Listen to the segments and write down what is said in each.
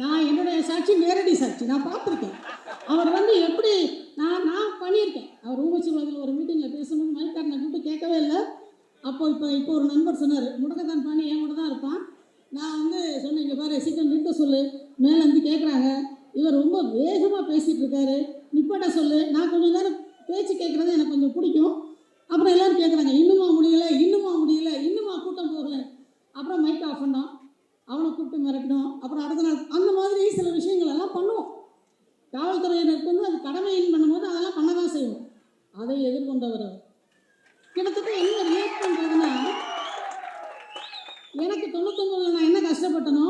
நான் என்னுடைய சாட்சி நேரடி சாட்சி. நான் பார்த்துருக்கேன். அவர் வந்து எப்படி நான் நான் பண்ணியிருக்கேன். அவர் ஊமச்சிவாதில் ஒரு மீட்டிங்கில் பேசணும்னு மைக்காரனை கூப்பிட்டு கேட்கவே இல்லை. அப்போ இப்போ இப்போ ஒரு நண்பர் சொன்னார் முடக்கத்தான் பாணி என் கூட தான் இருப்பான். நான் வந்து சொன்னேன் இங்கே பாரு சீக்கிரம் நிறுத்த சொல்லு. மேலே வந்து கேட்குறாங்க இவர் ரொம்ப வேகமாக பேசிகிட்டு இருக்காரு. நிப்பாட்ட சொல்லு. நான் கொஞ்சம் நேரம் பேச்சு கேட்குறது எனக்கு கொஞ்சம் பிடிக்கும். அப்புறம் எல்லோரும் கேட்குறாங்க இன்னுமா முடியல? இன்னுமா முடியல? இன்னுமா கூட்டம் போகலை? அப்புறம் மைக் ஆஃப் பண்ணோம். அவனை கூப்பிட்டு மிரட்டணும். அப்புறம் அடுத்த நாள் அந்த மாதிரி சில விஷயங்கள் எல்லாம் பண்ணுவோம். காவல்துறையினருக்கு வந்து அது கடமையின் பண்ணும்போது அதெல்லாம் பண்ண தான் செய்வோம். அதை எதிர்கொண்டவர் அவர். கிட்டத்தட்ட என்ன ரிலேட் பண்ணுறதுன்னா எனக்கு தொண்ணூத்தொம்பதுல நான் என்ன கஷ்டப்பட்டனோ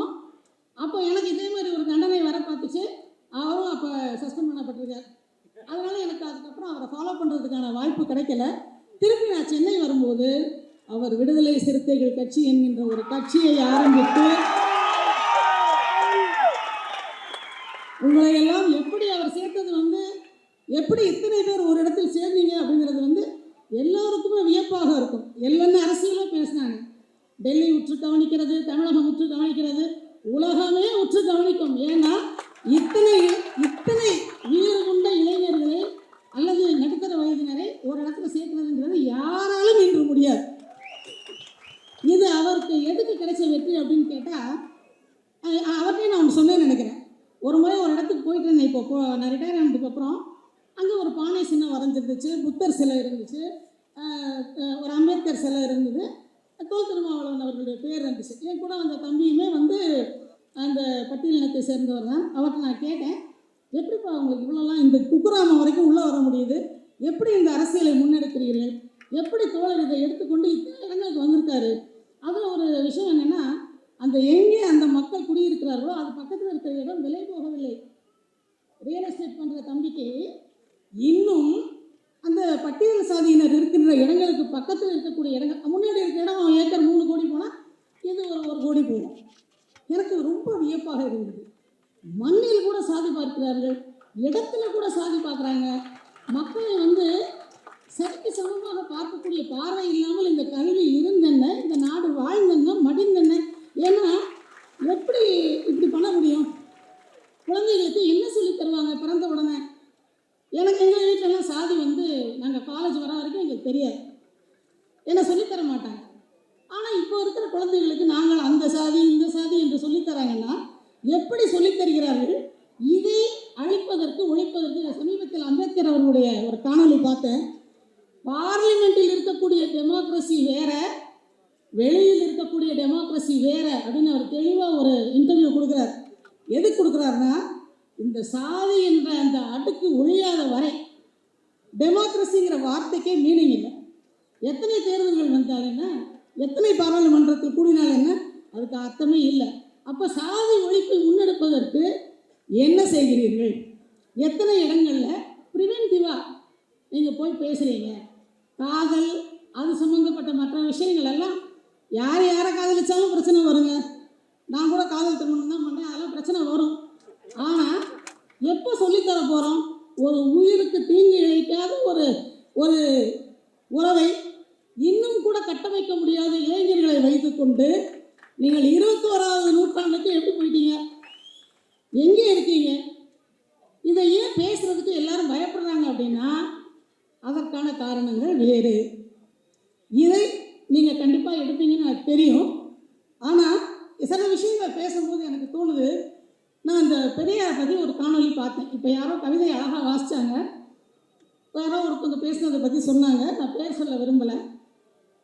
அப்போ எனக்கு இதே மாதிரி ஒரு தண்டனை வர பார்த்துச்சு. அவரும் அப்போ சஸ்பெண்ட் பண்ணப்பட்டிருக்கார். அதனால எனக்கு அதுக்கப்புறம் அவரை ஃபாலோ பண்ணுறதுக்கான வாய்ப்பு கிடைக்கல. திருப்பி நான் சென்னை வரும்போது அவர் விடுதலை சிறுத்தைகள் கட்சி என்கின்ற ஒரு கட்சியை ஆரம்பித்து உங்களை எல்லாம் எப்படி அவர் சேர்த்தது வந்து எப்படி இத்தனை பேர் ஒரு இடத்தில் சேர்ந்தீங்க அப்படிங்கிறது வந்து எல்லோருக்குமே வியப்பாக இருக்கும் எல்லாமே அரசியலும் பேசினாங்க டெல்லி உற்று கவனிக்கிறது தமிழகம் உற்று கவனிக்கிறது. உலகமே உற்று கவனிக்கும். ஏன்னா இத்தனை இத்தனை வீறு கொண்ட இளைஞர்களை அல்லது நடுத்தர வயதினரை ஒரு இடத்துல சேர்க்கிறதுங்கிறது யாராலும் இன்று முடியாது. இது அவருக்கு எதுக்கு கிடைச்ச வெற்றி அப்படின்னு கேட்டால் அவர்கிட்ட நான் ஒன்று சொன்னேன்னு நினைக்கிறேன். ஒரு முறை ஒரு இடத்துக்கு போயிட்டு இருந்தேன் இப்போ நான் ரிட்டையர் ஆனதுக்கு அப்புறம் அங்கே ஒரு பானை சின்னம் வரைஞ்சிருந்துச்சு புத்தர் சிலை இருந்துச்சு ஒரு அம்பேத்கர் சிலை இருந்தது. தோல் திருமாவளவன் அவர்களுடைய பேர் இருந்துச்சு. என் கூட வந்த தம்பியுமே வந்து அந்த பட்டியலினத்தை சேர்ந்தவர் தான். அவர்கிட்ட நான் கேட்டேன் எப்படிப்பா அவங்களுக்கு இவ்வளோலாம் இந்த குக்கிராமம் வரைக்கும் உள்ளே வர முடியுது? எப்படி இந்த அரசியலை முன்னெடுக்கிறீர்கள்? எப்படி தோழர் இதை எடுத்துக்கொண்டு இத்தனை இடங்களுக்கு வந்திருக்காரு? அதில் ஒரு விஷயம் என்னென்னா அந்த எங்கே அந்த மக்கள் குடியிருக்கிறார்களோ அது பக்கத்தில் இருக்கிற இடம் விலை போகவில்லை. ரியல் எஸ்டேட் பண்ணுற தம்பிக்கு இன்னும் அந்த பட்டியல் சாதியினர் இருக்கின்ற இடங்களுக்கு பக்கத்தில் இருக்கக்கூடிய இடங்கள் முன்னாடி இருக்கிற இடம் அவன் ஏக்கர் மூணு கோடி போனால் இது ஒரு ஒரு கோடி போகும். எனக்கு ரொம்ப வியப்பாக இருந்தது. மண்ணில் கூட சாதி பார்க்கிறார்கள் இடத்துல கூட சாதி பார்க்குறாங்க. மக்களை வந்து சரிக்கு சமமாக பார்க்கக்கூடிய பார்வை இல்லாமல் இந்த கல்வி இருந்தென்ன இந்த நாடு வாழ்ந்தென்ன மடிந்தென்ன ஏன்னா எப்படி இப்படி பண்ண முடியும் குழந்தைகளுக்கு என்ன சொல்லித் தருவாங்க பிறந்த உடனே எனக்கு எங்கள் வீட்டிலலாம் சாதி வந்து நாங்கள் காலேஜ் வர வரைக்கும் எங்களுக்கு தெரியாது என்ன சொல்லித் தர மாட்டாங்க ஆனால் இப்போ இருக்கிற குழந்தைகளுக்கு நாங்கள் அந்த சாதி இந்த சாதி என்று சொல்லித் தராங்கன்னா எப்படி சொல்லித் தருகிறார்கள் இதை அழிப்பதற்கு ஒழிப்பதற்கு சமீபத்தில் அம்பேத்கர் அவர்களுடைய ஒரு காணொளி பார்த்தேன் பார்லிமெண்ட்டில் இருக்கக்கூடிய டெமோக்ரஸி வேற வெளியில் இருக்கக்கூடிய டெமோக்ரஸி வேற அப்படின்னு அவர் தெளிவாக ஒரு இன்டர்வியூ கொடுக்குறார் எதுக்கு கொடுக்குறாருன்னா இந்த சாதி என்ற அந்த அடுக்கு ஒழியாத வரை டெமோக்ரஸிங்கிற வார்த்தைக்கே மீனிங் இல்லை. எத்தனை தேர்தல்கள் வந்தால் என்ன? எத்தனை பாராளுமன்றத்தில் கூடினால் என்ன? அதுக்கு அர்த்தமே இல்லை. அப்போ சாதி ஒழிப்பை முன்னெடுப்பதற்கு என்ன செய்கிறீர்கள்? எத்தனை இடங்களில் ப்ரிவென்டிவாக நீங்கள் போய் பேசுகிறீங்க காதல் அது சம்மந்தப்பட்ட மற்ற விஷயங்கள் எல்லாம் யார் யாரை காதலிச்சாலும் பிரச்சனை வருங்க. நான் கூட காதல் திருமணம் தான் பண்ணேன். அதெல்லாம் பிரச்சனை வரும். ஆனால் எப்போ சொல்லித்தர போகிறோம் ஒரு உயிருக்கு தீங்கு இழைக்காத ஒரு ஒரு உறவை இன்னும் கூட கட்டமைக்க முடியாத இளைஞர்களை வைத்துக்கொண்டு நீங்கள் இருபத்தோராவது நூற்றாண்டுக்கு எப்படி போயிட்டீங்க? எங்கே இருக்கீங்க? இதை ஏன் பேசுறதுக்கு எல்லாரும் பயப்படுறாங்க அப்படின்னா அதற்கான காரணங்கள் வேறு. இதை நீங்கள் கண்டிப்பாக எடுப்பீங்கன்னு எனக்கு தெரியும். ஆனால் சில விஷயங்களை பேசும்போது எனக்கு தோணுது நான் அந்த பெரியார் பற்றி ஒரு காணொலி பார்த்தேன். இப்போ யாரோ கவிதை அழகாக வாசித்தாங்க யாரோ ஒருத்தவங்க பேசுனதை பற்றி சொன்னாங்க. நான் பேர் சொல்ல விரும்பலை.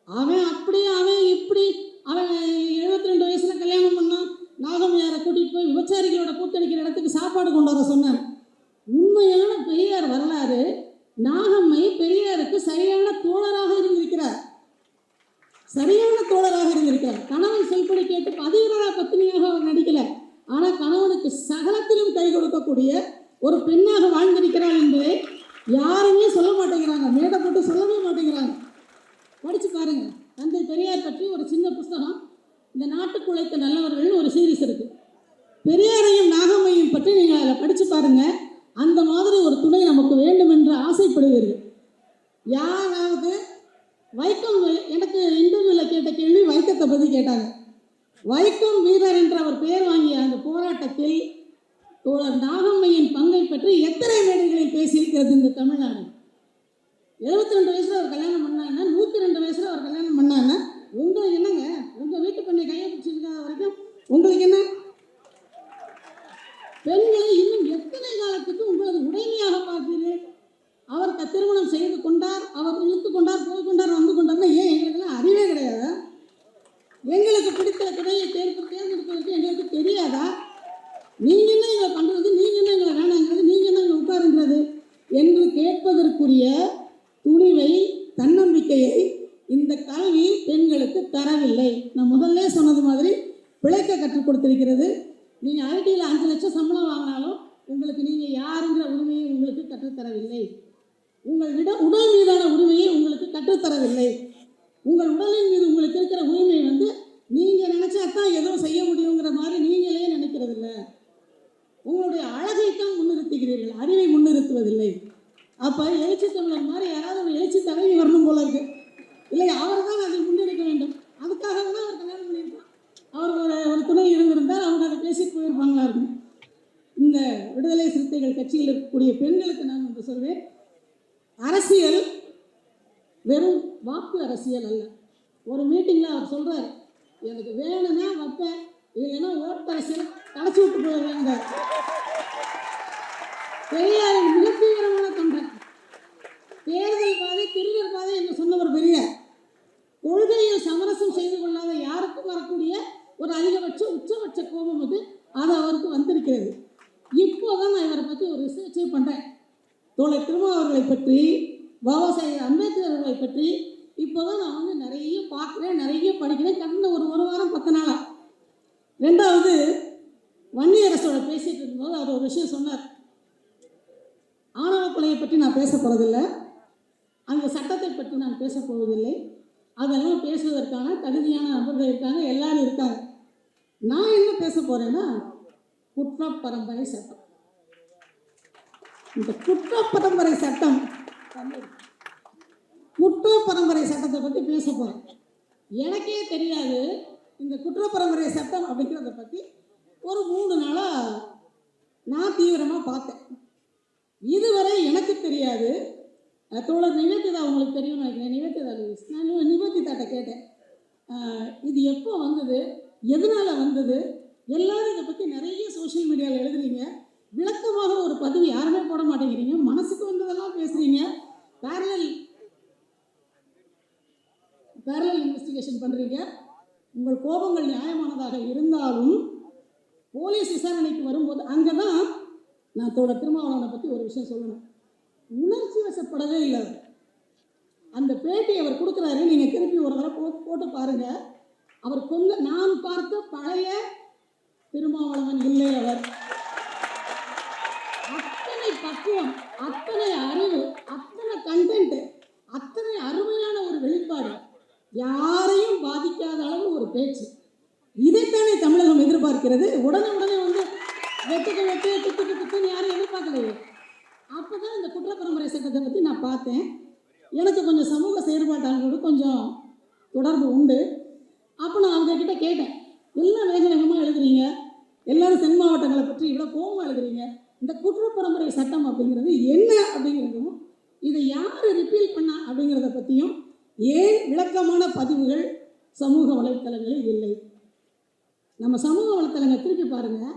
அவன் அப்படி அவன் இப்படி அவன் எழுபத்தி ரெண்டு வயசில் கல்யாணம் பண்ணான். நாகம்யாரை கூட்டிகிட்டு போய் விபச்சாரிகளோட கூத்தடிக்கிற இடத்துக்கு சாப்பாடு கொண்டு வர சொன்னான் உண்மையான பெரிய வரலாறு நாகம்மை பெரியாருக்கு சரியான தோழராக இருந்திருக்கிறார் சரியான தோழராக இருந்திருக்கிறார் கணவன் சொல்படி கேட்டு பதிவிரா பத்தினியாக அவர் நடிக்கல ஆனால் கணவனுக்கு சகலத்திலும் கை கொடுக்கக்கூடிய ஒரு பெண்ணாக வாழ்ந்திருக்கிறாள் என்பதை யாருமே சொல்ல மாட்டேங்கிறாங்க மேடை போட்டு சொல்லவே மாட்டேங்கிறாங்க படித்து பாருங்க தந்தை பெரியார் பற்றி ஒரு சின்ன புஸ்தகம் இந்த நாட்டுக்கு உழைத்த நல்லவர்கள்னு ஒரு சீரிஸ் இருக்கு பெரியாரையும் நாகம்மையும் பற்றி நீங்கள் அதில் படித்து பாருங்க அந்த மாதிரி ஒரு துணை நமக்கு வேண்டும் என்று ஆசைப்படுவீர்கள் யாராவது வைக்கம் வை- எனக்கு இன்டர்வியூவில் கேட்ட கேள்வி வைக்கத்தை பற்றி கேட்டாங்க வைக்கம் வீரர் என்ற அவர் பெயர் வாங்கிய அந்த போராட்டத்தில் தோழர் நாகம்மையின் பங்கை பற்றி எத்தனை மேடைகளில் பேசியிருக்கிறது இந்த தமிழ்நாடு? எழுபத்தி ரெண்டு வயசுல அவர் கல்யாணம் பண்ணாங்க நூற்றி ரெண்டு வயசுல அவர் கல்யாணம் பண்ணாங்க உங்களுக்கு என்னங்க? உங்க வீட்டு பெண்ணை கையை பிடிச்சிருக்காத வரைக்கும் உங்களுக்கு என்ன? பெண்களை இன்னும் எத்தனை காலத்துக்கு உங்களது உடைமையாக பார்த்தீர்கள் அவர் திருமணம் செய்து கொண்டார் அவர் இழுத்து கொண்டார் போய் கொண்டார் வந்து கொண்டார்னா ஏன் எங்களுக்கெல்லாம் அறிவே கிடையாது? எங்களுக்கு பிடித்த துறையை தேர்வு தேர்ந்தெடுப்பதற்கு எங்களுக்கு தெரியாதா? நீங்க என்ன எங்களை பண்றது? நீங்க என்ன எங்களை வேணாங்கிறது? நீங்க என்ன எங்களை உட்காருங்கிறது? என்று கேட்பதற்குரிய துணிவை தன்னம்பிக்கையை இந்த கல்வி பெண்களுக்கு தரவில்லை. நான் முதல்ல சொன்னது மாதிரி பிழைக்க கற்றுக் கொடுத்திருக்கிறது. நீங்கள் ஐடியில் அஞ்சு லட்சம் சம்பளம் வாங்கினாலும் உங்களுக்கு நீங்கள் யாருங்கிற உரிமையை உங்களுக்கு கற்றுத்தரவில்லை. உங்கள் விட உடல் மீதான உரிமையை உங்களுக்கு கற்றுத்தரவில்லை. உங்கள் உடலின் மீது உங்களுக்கு இருக்கிற உரிமை வந்து நீங்கள் நினச்சா தான் ஏதோ செய்ய முடியுங்கிற மாதிரி நீங்களே நினைக்கிறதில்ல. உங்களுடைய அழகைத்தான் முன்னிறுத்துகிறீர்கள் அறிவை முன்னிறுத்துவதில்லை. அப்போ எழுச்சி தமிழர் மாதிரி யாராவது ஒரு எழுச்சி தலைவி வரணும் போல இருக்கு. இல்லை அவர் தான் அதை முன்னெடுக்க வேண்டும். அதுக்காக தான் அவர் கல்யாணம் பண்ணியிருக்கான் அவர் ஒரு ஒரு துணை இருந்திருந்தால் அவங்க அதை பேசி போயிருப்பாங்களா இருக்கும் இந்த விடுதலை சிறுத்தைகள் கட்சியில் இருக்கக்கூடிய பெண்களுக்கு நான் வந்து சொல்வேன். அரசியல் வெறும் வாக்கு அரசியல் அல்ல. ஒரு மீட்டிங்கில் அவர் சொல்கிறார் எனக்கு வேணும்னா வைப்பேன் இல்லைன்னா ஓட்டு அரசியல் களைச்சி விட்டு போயிடுறாங்க பெரியாரின் மிக தீவிரமான தொண்டர். தேர்தல் பாதை திருடர் பாதை என்று சொன்னவர் பெரியார். கொள்கையை சமரசம் செய்து கொள்ளாத யாருக்கும் வரக்கூடிய ஒரு அதிகபட்ச உச்சபட்ச கோபம் அது அது அவருக்கு வந்திருக்கிறது. இப்போதான் நான் இவரை பற்றி ஒரு ரிசர்ச்சே பண்ணுறேன் தோழர் திருமாவர்களை பற்றி பாபா சாஹேப் அம்பேத்கர் அவர்களை பற்றி இப்போ தான் நான் வந்து நிறைய பார்க்குறேன் நிறைய படிக்கிறேன். கடந்த ஒரு ஒரு வாரம் பத்து நாளா ரெண்டாவது வன்னியரசோட பேசிட்டு இருக்கும்போது அவர் ஒரு விஷயம் சொன்னார். ஆணவ கொலையை பற்றி நான் பேச போகிறதில்லை அந்த சட்டத்தை பற்றி நான் பேச போவதில்லை. அதெல்லாம் பேசுவதற்கான தகுதியான நபர்கள் இருக்காங்க எல்லாரும் இருக்காங்க. நான் என்ன பேச போகிறேன்னா குற்ற பரம்பரை சட்டம். இந்த குற்ற பரம்பரை சட்டம் குற்ற பரம்பரை சட்டத்தை பற்றி பேச போகிறேன் எனக்கே தெரியாது இந்த குற்ற பரம்பரை சட்டம் அப்படிங்கிறத பற்றி ஒரு மூணு நாளாக நான் தீவிரமாக பார்த்தேன். இதுவரை எனக்கு தெரியாது. தோழர் நிவேதிதா உங்களுக்கு தெரியும்னு நினைக்கிறேன். நிவேதிதா லூயிஸ் நான் நிவேதிதாட்ட கேட்டேன். இது எப்போ வந்தது? எதனால் வந்தது? எல்லாரும் இதை பற்றி நிறைய சோஷியல் மீடியாவில் எழுதுறீங்க. விளக்கமாக ஒரு பதிவு யாருமே போட மாட்டேங்கிறீங்க. மனசுக்கு வந்ததெல்லாம் பேசுகிறீங்க பேரலல் பேரலல் இன்வெஸ்டிகேஷன் பண்ணுறீங்க உங்கள் கோபங்கள் நியாயமானதாக இருந்தாலும் போலீஸ் விசாரணைக்கு வரும்போது அங்கே தான் நான் தோட திருமாவளவனை பற்றி ஒரு விஷயம் சொல்லணும். உணர்ச்சி வசப்படவே இல்லை. அந்த பேட்டி அவர் கொடுக்குறாரு. நீங்கள் திருப்பி ஒரு தடவை போ போட்டு பாருங்கள் அவர் கொங்க நான் பார்த்த பழைய திருமாவளவன் இல்லை அவர். அத்தனை பக்குவம் அத்தனை அறிவு அத்தனை கண்டென்ட் அத்தனை அருமையான ஒரு வெளிப்பாடு. யாரையும் பாதிக்காத அளவு ஒரு பேச்சு. இதைத்தானே தமிழகம் எதிர்பார்க்கிறது. உடனே உடனே வந்து வெட்டுக்கு வெட்டு குத்துக்கு குத்துன்னு யாரும் எதிர்பார்க்கலையே. அப்போ தான் இந்த குற்ற பரம்பரை சட்டத்தை பற்றி நான் பார்த்தேன். எனக்கு கொஞ்சம் சமூக செயற்பாட்டாளர்களோடு கொஞ்சம் தொடர்பு உண்டு. அப்போ நான் அவங்க கிட்ட கேட்டேன். எல்லாம் வேக வேகமாக எழுதுறீங்க. எல்லாரும் தென் மாவட்டங்களை பற்றி இவ்வளோ கோபமாக எழுதுறீங்க. இந்த குற்ற பரம்பரை சட்டம் அப்படிங்கிறது என்ன அப்படிங்கிறதும் இதை யார் ரிப்பீல் பண்ணா அப்படிங்கிறத பற்றியும் ஏன் விளக்கமான பதிவுகள் சமூக வலைத்தளங்களில் இல்லை? நம்ம சமூக வலைத்தளங்களை திருப்பி பாருங்கள்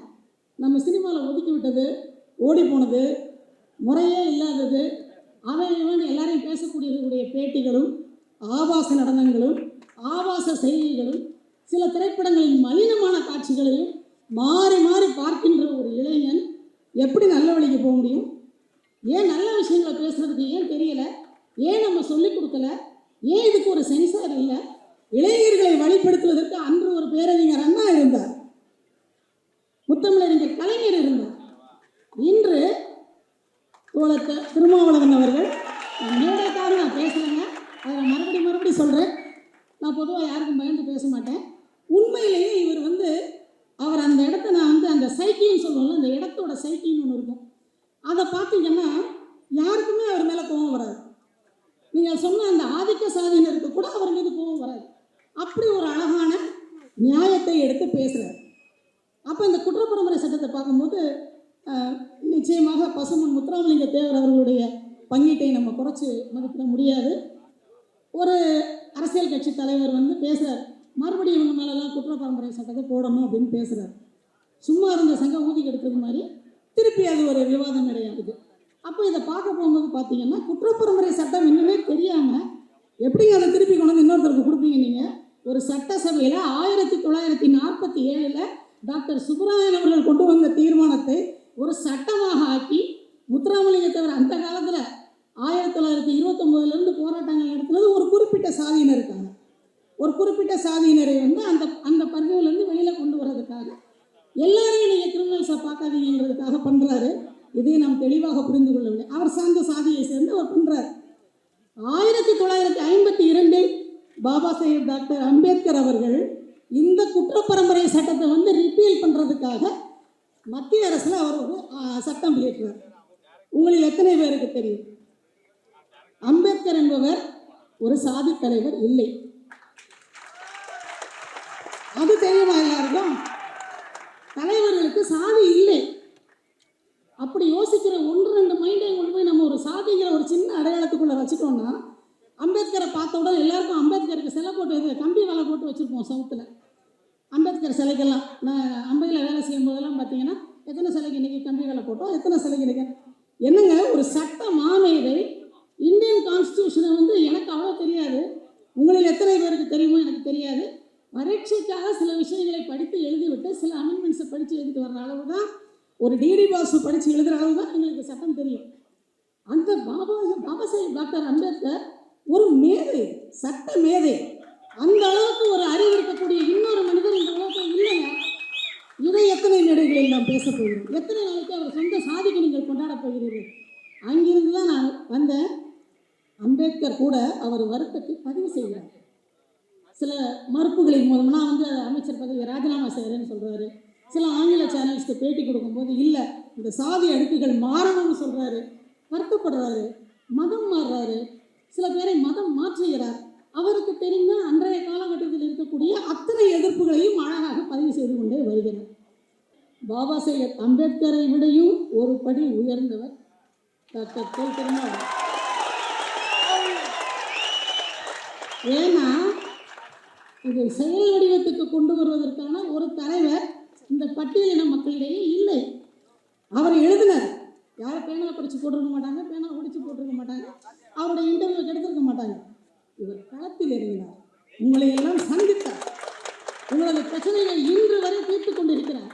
நம்ம சினிமாவில் ஒதுக்கி விட்டது ஓடி போனது முறையே இல்லாதது அவன் இவன் எல்லாரையும் பேசக்கூடியவர்களுடைய பேட்டிகளும் ஆபாச நடனங்களும் ஆபாச செய்திகளும் சில திரைப்படங்களின் மலினமான காட்சிகளையும் மாறி மாறி பார்க்கின்ற ஒரு இளைஞன் எப்படி நல்ல வழிக்கு போக முடியும்? ஏன் நல்ல விஷயங்களை பேசுகிறதுக்கு ஏன் தெரியல? ஏன் நம்ம சொல்லிக் கொடுக்கல? ஏன் இதுக்கு ஒரு சென்சார் இல்லை? இளைஞர்களை வழிப்படுத்துவதற்கு அன்று ஒரு பேரறிஞர் அண்ணா இருந்தார். முத்தமிழறிஞர் கலைஞர் இருந்தார். இன்று தோழத்தை திருமாவளவன் அவர்கள் மேடைக்காக நான் பேசுகிறேங்க அதை நான் மறுபடி மறுபடி சொல்கிறேன் நான் பொதுவாக யாருக்கும் பயந்து பேச மாட்டேன். உண்மையிலேயே இவர் வந்து அவர் அந்த இடத்த நான் வந்து அந்த சைக்கின்னு சொல்லுவோம்ல அந்த இடத்தோட சைக்கின்னு ஒன்று இருக்கும். அதை பார்த்தீங்கன்னா யாருக்குமே அவர் மேலே கோவம் வராது. நீங்கள் சொன்ன அந்த ஆதிக்க சாதியினருக்கு கூட அவர் மீது கோபம் வராது. அப்படி ஒரு அழகான நியாயத்தை எடுத்து பேசுகிறார் அப்போ இந்த குற்றப்பரம்பரை சட்டத்தை பார்க்கும்போது நிச்சயமாக பசுமன் முத்துராமலிங்க தேவர் அவர்களுடைய பங்கீட்டை நம்ம குறைச்சி மதிப்பிட முடியாது. ஒரு அரசியல் கட்சி தலைவர் வந்து பேசுகிறார் மறுபடியும் இவங்க மேலெல்லாம் குற்றப்பரம்பரை சட்டத்தை போடணும் அப்படின்னு பேசுகிறார் சும்மா இருந்த சங்கம் ஊதி கெடுக்கிறது மாதிரி திருப்பி அது ஒரு விவாதம் கிடையாது அப்போ இதை பார்க்க போகும்போது பார்த்தீங்கன்னா குற்றப்பரம்பரை சட்டம் இன்னுமே தெரியாமல் எப்படிங்க அதை திருப்பி கொண்டு வந்து இன்னொருத்தருக்கு கொடுப்பீங்க நீங்கள் ஒரு சட்டசபையில் ஆயிரத்தி தொள்ளாயிரத்தி நாற்பத்தி ஏழில் டாக்டர் சுப்பராயன் அவர்கள் கொண்டு வந்த தீர்மானத்தை ஒரு சட்டமாக ஆக்கி முத்துராமலிங்க தவிர அந்த காலத்தில் ஆயிரத்தி தொள்ளாயிரத்தி இருபத்தொம்போதுலேருந்து போராட்டங்கள் நடத்தினது ஒரு குறிப்பிட்ட சாதியினருக்காக. ஒரு குறிப்பிட்ட சாதியினரை வந்து அந்த அந்த பதவியிலேருந்து வெளியில் கொண்டு வர்றதுக்காக. எல்லாரையும் நீங்கள் கிரிமினல்ஸை பார்க்காதீங்கிறதுக்காக பண்ணுறாரு இதை நாம் தெளிவாக புரிந்து கொள்ளவில்லை அவர் சார்ந்த சாதியை சேர்ந்து அவர் பண்ணுறார் ஆயிரத்தி தொள்ளாயிரத்தி ஐம்பத்தி இரண்டில் பாபா சாஹேப் டாக்டர் அம்பேத்கர் அவர்கள் இந்த குற்றப்பரம்பரை சட்டத்தை வந்து ரிப்பீல் பண்ணுறதுக்காக மத்திய அரசில் அவர் ஒரு சட்டம் இயற்றுவார். உங்களில் எத்தனை பேருக்கு தெரியும்? அம்பேத்கர் என்பவர் ஒரு சாதி தலைவர் இல்லை. அது தெரியுமா எல்லாருக்கும்? தலைவர்களுக்கு சாதி இல்லை. அப்படி யோசிக்கிற ஒன்று ரெண்டு மைண்டை கொண்டு போய் நம்ம ஒரு சாதிங்கிற ஒரு சின்ன அடையாளத்துக்குள்ளே வச்சுட்டோம்னா அம்பேத்கரை பார்த்த உடனே எல்லாருக்கும் அம்பேத்கருக்கு சிலை போட்டு இது கம்பி வேலை போட்டு வச்சுருப்போம் சவுத்தில். அம்பேத்கர் சிலைக்கெல்லாம் நான் அம்பையில் வேலை செய்யும் போதெல்லாம் பார்த்தீங்கன்னா எத்தனை சிலைக்கு இன்றைக்கி கம்பி வேலை போட்டோம் எத்தனை சிலைக்கு இன்றைக்கி என்னங்க ஒரு சட்ட மாமேதை இந்தியன் கான்ஸ்டியூஷனை வந்து எனக்கு அவ்வளோ தெரியாது. உங்களில் எத்தனை பேருக்கு தெரியுமோ எனக்கு தெரியாது. பரீட்சைக்காக சில விஷயங்களை படித்து எழுதிவிட்டு சில அமெண்ட்மெண்ட்ஸை படித்து எழுதிட்டு வர்ற அளவு தான் ஒரு டிடி பாசு படித்து எழுதுகிற அளவு தான் எங்களுக்கு சட்டம் தெரியும். அந்த பாபா பாபா சாஹிப் டாக்டர் அம்பேத்கர் ஒரு மேதை சட்ட மேதை. அந்த அளவுக்கு ஒரு அறிவு இருக்கக்கூடிய இன்னொரு மனிதர் இந்த உலகத்தில் இல்லைங்க இதை எத்தனை நடைகளில் நாம் பேச போகிறோம்? எத்தனை நாளைக்கு அவர் சொந்த சாதிக்கு நீங்கள் கொண்டாடப் போகிறீர்கள்? அங்கிருந்து தான் நான் வந்தேன். அம்பேத்கர் கூட அவர் வருத்தத்தை பதிவு செய்கிறார் சில மறுப்புகளின் மூலம் நான் வந்து அமைச்சர் பதவியை ராஜினாமா செய்கிறேன்னு சொல்கிறாரு சில ஆங்கில சேனல்ஸ்க்கு பேட்டி கொடுக்கும்போது இல்லை இந்த சாதி அடுக்குகள் மாறணும்னு சொல்கிறாரு வருத்தப்படுறாரு. மதம் மாறுறாரு. சில பேரை மதம் மாற்றுகிறார். அவருக்கு தெரிந்த அன்றைய காலகட்டத்தில் இருக்கக்கூடிய அத்தனை எதிர்ப்புகளையும் அழகாக பதிவு செய்து கொண்டே வருகிறார். பாபா சாஹேப் அம்பேத்கரை விடையும் ஒரு படி உயர்ந்தவர் டாக்டர் தொல் திருமாவளவன். ஏன்னா இதை செயல் வடிவத்துக்கு கொண்டு வருவதற்கான ஒரு தலைவர் இந்த பட்டியலின மக்களிடையே இல்லை. அவர் எழுதினார். யாரும் பேனாவை படித்து போட்டிருக்க மாட்டாங்க பேனாவை ஒடிச்சு போட்டிருக்க மாட்டாங்க. அவருடைய இன்டர்வியூ எடுத்திருக்க மாட்டாங்க. இவர் களத்தில் இறங்கினார். உங்களை எல்லாம் சந்தித்தார். உங்களது பிரச்சனைகளை இன்று வரை தீர்த்து கொண்டிருக்கிறார்.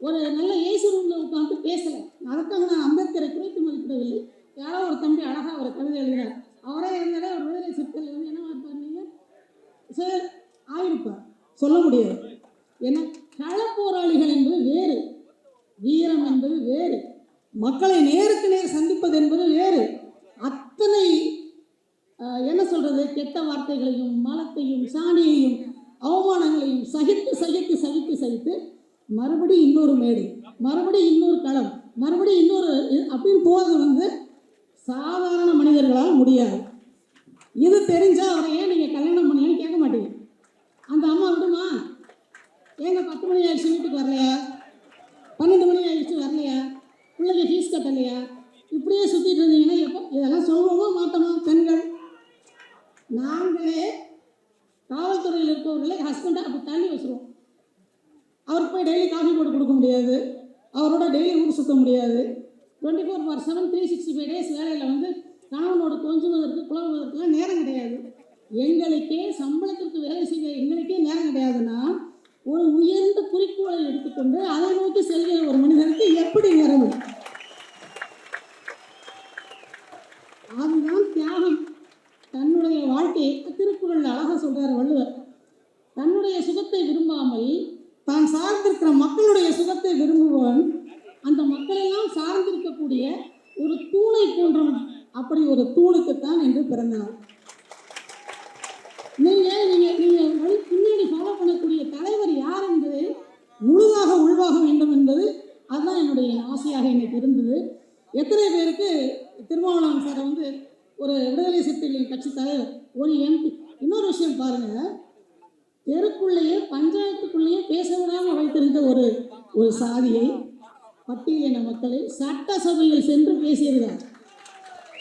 ஒரு நல்ல ஏசி ரூமில் உட்காந்து பேசலை. அதற்காக நான் அம்பேத்கரை குறைத்து மதிப்பிடவில்லை. யாரோ ஒரு தம்பி அழகாக ஒரு கவிதை எழுதினார் அவரே இருந்தாலே ஒரு விடுதலை சிக்கல் வந்து என்னவா இருப்பார் நீங்கள் சரி ஆயிருப்பார். சொல்ல முடியாது. ஏன்னா களப்போராளிகள் என்பது வேறு. வீரம் என்பது வேறு. மக்களை நேருக்கு நேர் சந்திப்பது என்பது வேறு. அத்தனை என்ன சொல்றது? கெட்ட வார்த்தைகளையும் மலத்தையும் சாணியையும் அவமானங்களையும் சகித்து சகித்து சகித்து சகித்து மறுபடி இன்னொரு மேடை மறுபடி இன்னொரு களம் மறுபடி இன்னொரு அப்படின்னு போகிறது வந்து சாதாரண மனிதர்களால் முடியாது. இது தெரிஞ்சால் அவரை ஏன் நீங்கள் கல்யாணம் பண்ணலன்னு கேட்க மாட்டீங்க? அந்த அம்மா விடுமா? ஏங்க பத்து மணி ஆயிடுச்சு வீட்டுக்கு வரலையா பன்னெண்டு மணி ஆயிடுச்சு வரலையா பிள்ளைங்க ஃபீஸ் கட்டலையா இப்படியே சுற்றிட்டு இருந்தீங்கன்னா எப்போ இதெல்லாம் சொல்லுவோமா மாட்டோமா பெண்கள் நாங்களே காவல்துறையில் இருக்கவர்களே ஹஸ்பண்டை அப்படி தள்ளி வச்சுருவோம் அவருக்கு போய் டெய்லி காஃபி போட்டு கொடுக்க முடியாது அவரோட டெய்லி ஊர் சுத்த முடியாது twenty four by seven three sixty five days வேலையில் வந்து கணவனோட கொஞ்சுவதற்கு குழம்புவதற்குலாம் நேரம் கிடையாது எங்களுக்கே சம்பளத்திற்கு வேலை செய்ய எங்களுக்கே நேரம் கிடையாதுன்னா ஒரு உயர்ந்த குறிக்கோளை எடுத்துக்கொண்டு அதை நோக்கி செல்கிற ஒரு மனிதனுக்கு எப்படி நேரம் இருக்கும்? அதுதான் தியாகம். தன்னுடைய வாழ்க்கையை திருக்குறள் அழகாக சொல்கிறார் வள்ளுவர். தன்னுடைய சுகத்தை விரும்பாமல் தான் சார்ந்திருக்கிற மக்களுடைய சுகத்தை விரும்புபவன் அந்த மக்களெல்லாம் சார்ந்திருக்கக்கூடிய ஒரு தூணை போன்றவன் அப்படி ஒரு தூணுக்குத்தான் என்று பிறந்தார் நீங்கள் நீங்கள் நீங்கள் வழி பின்னாடி ஃபாலோ பண்ணக்கூடிய தலைவர் யார் என்பது முழுதாக உள்வாக வேண்டும் என்பது அதுதான் என்னுடைய ஆசையாக எனக்கு இருந்தது. எத்தனை பேருக்கு திருமாவளவன் சார் வந்து ஒரு விடுதலை சிறுத்தைகளின் கட்சி தலைவர் ஒரு எம்பி இன்னொரு விஷயம் பாருங்க. தெருக்குள்ளேயே பஞ்சாயத்துக்குள்ளேயே பேச விடாமல் வைத்திருந்த ஒரு ஒரு சாதியை பட்டியலின மக்களை சட்டசபையில் சென்று பேசியிருக்கார்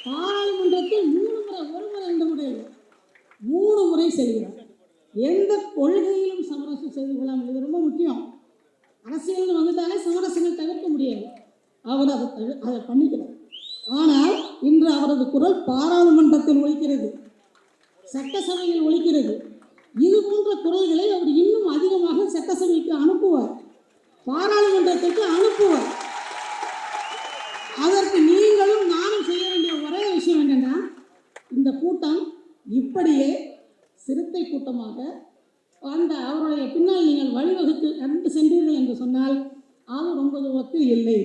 பாராளுமன்றத்தில் மூணு முறை ஒரு முறை ரெண்டு முறை மூணு முறை செய்கிறார். எந்த கொள்கையிலும் சமரசம் செய்து கொள்ளாமல் இது ரொம்ப முக்கியம். அரசியல்னு வந்துட்டாலே சமரசங்கள் தவிர்க்க முடியாது. அவர் அதை அதை பண்ணிக்கிறார் ஆனால் இன்று அவரது குரல் பாராளுமன்றத்தில் ஒலிக்கிறது. சட்டசபையில் ஒலிக்கிறது. இது போன்ற குரல்களை அவர் இன்னும் அதிகமாக சட்டசபைக்கு அனுப்புவார். பாராளுமன்றத்திற்கு அனுப்புவார். அதற்கு நீங்களும் நானும் செய்ய வேண்டிய ஒரே விஷயம் என்னன்னா இந்த கூட்டம் இப்படியே சிறுத்தை கூட்டமாக அந்த அவருடைய பின்னால் நீங்கள் வழிவகுத்து கண்டு சென்றீர்கள் என்று சொன்னால் அது ரொம்ப தூரத்தில் இல்லை.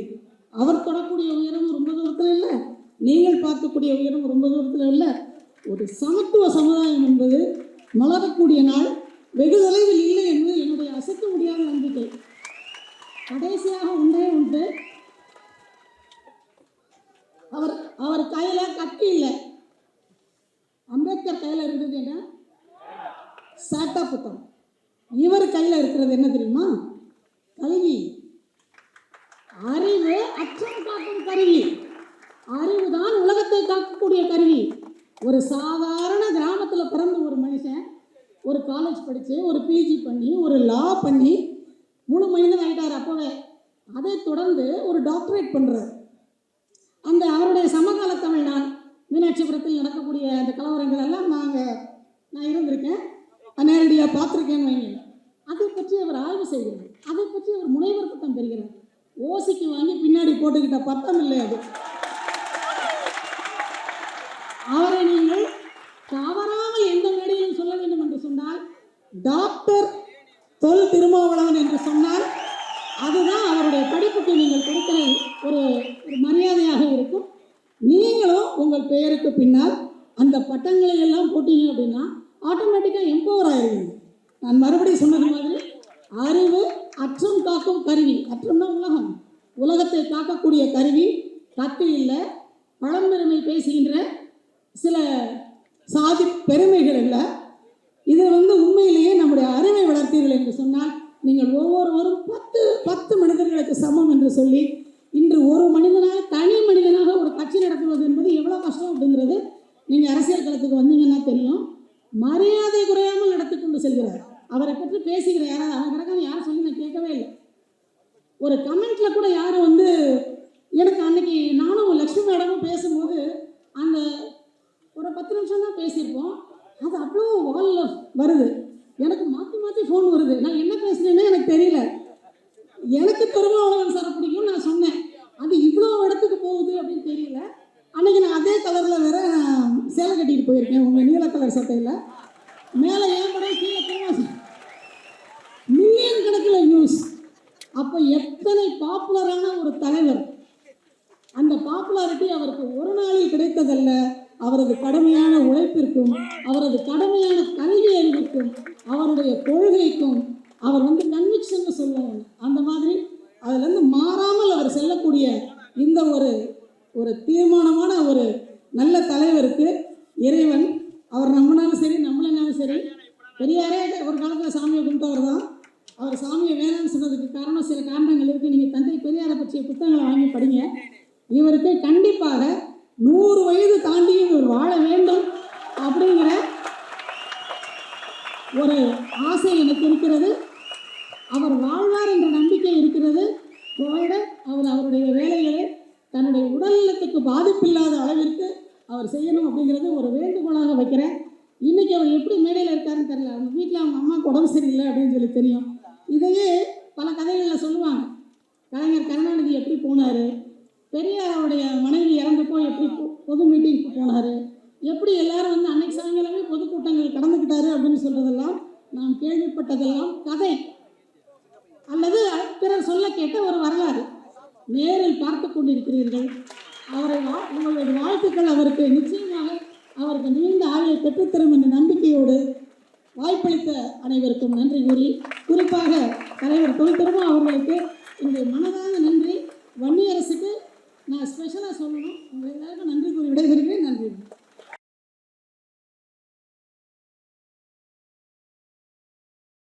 அவர் தொடக்கூடிய உயரம் ரொம்ப தூரத்தில் இல்லை. நீங்கள் பார்க்கக்கூடிய உயரம் ரொம்ப தூரத்தில் இல்லை. ஒரு சமத்துவ சமுதாயம் என்பது மலரக்கூடிய நாள். வெகு தொலைவில் இல்லை என்பது என்னுடைய அசைக்க முடியாத நம்பிக்கை. கடைசியாக ஒன்றே ஒன்று. அவர் அவர் கையில் கட்டி இல்லை. அம்பேத்கர் கையில் இருந்தது என்ன? சாட்டா புத்தகம். இவர் கையில் இருக்கிறது என்ன தெரியுமா? கல்வி. அறிவு அச்சம் காக்கும் கருவி. அறிவுதான் உலகத்தை காக்கக்கூடிய கருவி. ஒரு சாதாரண கிராமத்தில் பிறந்த ஒரு மனுஷன் ஒரு காலேஜ் படித்து ஒரு பிஜி பண்ணி ஒரு லா பண்ணி முழு மனிதன் ஆகிட்டார் அப்போவே. அதை தொடர்ந்து ஒரு டாக்டரேட் பண்ணுறார் அந்த அவருடைய சமகால தமிழ் நான் மீனாட்சிபுரத்தில் நடக்கக்கூடிய அந்த கலவரங்கள் எல்லாம் நாங்கள் நான் இருந்திருக்கேன். நேரடியாக பார்த்துருக்கேன்னு வைங்க அதை பற்றி அவர் ஆய்வு செய்கிறார். அதை பற்றி அவர் முனைவர் பட்டம் பெறுகிறார். ஓசிக்கு வாங்கி பின்னாடி போட்டுக்கிட்ட பத்தம் இல்லை அது? அவரை நீங்கள் தவறாமல் எந்த மேடையிலும் சொல்ல வேண்டும் என்று சொன்னால் டாக்டர் தொல் திருமாவளவன் என்று சொன்னால் அதுதான் அவருடைய படிப்புக்கு நீங்கள் கொடுக்கிற ஒரு ஒரு மரியாதையாக இருக்கும் நீங்களும் உங்கள் பெயருக்கு பின்னால் அந்த பட்டங்களை எல்லாம் போட்டீங்க அப்படின்னா ஆட்டோமேட்டிக்காக எம்பவர் ஆயிருவீங்க நான் மறுபடியும் சொன்னது மாதிரி அறிவு அச்சம் காக்கும் கருவி அச்சம்னா உலகம் உலகத்தை காக்கக்கூடிய கருவி கத்து இல்லை பழம்பெருமை பேசுகின்ற சில சாதி பெருமைகள் இல்லை இது வந்து உண்மையிலேயே நம்முடைய அறிவை வளர்த்தீர்கள் என்று சொன்னால் நீங்கள் ஒவ்வொருவரும் பத்து பத்து மனிதர்களுக்கு சமம் என்று சொல்லி இன்று ஒரு மனிதனாக தனி மனிதனாக ஒரு கட்சி நடத்துவது என்பது எவ்வளோ கஷ்டம் அப்படிங்கிறது நீங்கள் அரசியல் களத்துக்கு வந்தீங்கன்னா தெரியும் மரியாதை குறையாமல் நடத்தி கொண்டு செல்கிறார் அவரை பற்றி பேசுகிற யாராவது அவன் கிடக்கான்னு யாரும் சொல்லி நான் கேட்கவே இல்லை ஒரு கமெண்ட்ல கூட யாரும் வந்து எனக்கு அன்னைக்கு நானும் லக்ஷ்மி மேடமும் பேசும்போது அந்த ஒரு பத்து நிமிஷம் தான் பேசியிருப்போம் அது அவ்வளோ வாலில் வருது எனக்கு மாற்றி மாற்றி ஃபோன் வருது நான் என்ன பேசுனேன்னே எனக்கு தெரியல எனக்கு திருமாவளவன் சாரை பிடிக்கும் நான் சொன்னேன் அது இவ்வளோ இடத்துக்கு போகுது அப்படின்னு தெரியல அன்னைக்கு நான் அதே கலரில் வேற சேலை கட்டிட்டு போயிருக்கேன். உங்க நீல கலர் சட்டையில். மேலே ஏன் படம் கீழே மில்லியன் கணக்கில் நியூஸ் அப்போ எத்தனை பாப்புலரான ஒரு தலைவர்? அந்த பாப்புலாரிட்டி அவருக்கு ஒரு நாளில் கிடைத்ததல்ல. அவரது கடுமையான உழைப்பிற்கும் அவரது கடுமையான கல்வி அறிவிற்கும் அவருடைய கொள்கைக்கும் அவர் வந்து கன்விக்ஷன் சொல்லுவாங்க அந்த மாதிரி அதுலேருந்து மாறாமல் அவர் செல்லக்கூடிய இந்த ஒரு ஒரு தீர்மானமான ஒரு நல்ல தலைவருக்கு இறைவன் அவர் நம்மனாலும் சரி நம்மளனாலும் சரி பெரியாரே ஒரு காலத்தில் சாமியை கும்பிட்டவர் தான். அவர் சாமியை வேணாம்னு சொன்னதுக்கு காரணம் சில காரணங்கள் இருக்குது நீங்கள் தந்தை பெரியாரை பற்றிய புத்தகங்களை வாங்கி படிங்க. இவருக்கு கண்டிப்பாக நூறு வயது தாண்டியும் இவர் வாழ வேண்டும் அப்படிங்கிற ஒரு ஆசை எனக்கு இருக்கிறது. அவர் வாழ்வார் என்ற நம்பிக்கை இருக்கிறது. அவர் அவருடைய வேலைகளை தன்னுடைய உடல் நலத்துக்கு பாதிப்பில்லாத அளவிற்கு அவர் செய்யணும் அப்படிங்கிறது ஒரு வேண்டுகோளாக வைக்கிறேன். இன்னைக்கு அவர் எப்படி மேடையில் இருக்காருன்னு தெரியல. அவங்க வீட்டில் அவங்க அம்மாவுக்கு உடம்பு சரியில்லை அப்படின்னு சொல்லி தெரியும். இதையே பல கதைகளில் சொல்லுவாங்க. கலைஞர் கருணாநிதி எப்படி போனார்? பெரியாரோடைய மனைவி இறந்தப்போ எப்படி பொது மீட்டிங்க்கு போனார்? எப்படி எல்லாரும் வந்து அன்னைக்கு சாயங்காலமே பொதுக்கூட்டங்கள் கடந்துக்கிட்டாரு அப்படின்னு சொல்கிறதெல்லாம் நாம் கேள்விப்பட்டதெல்லாம்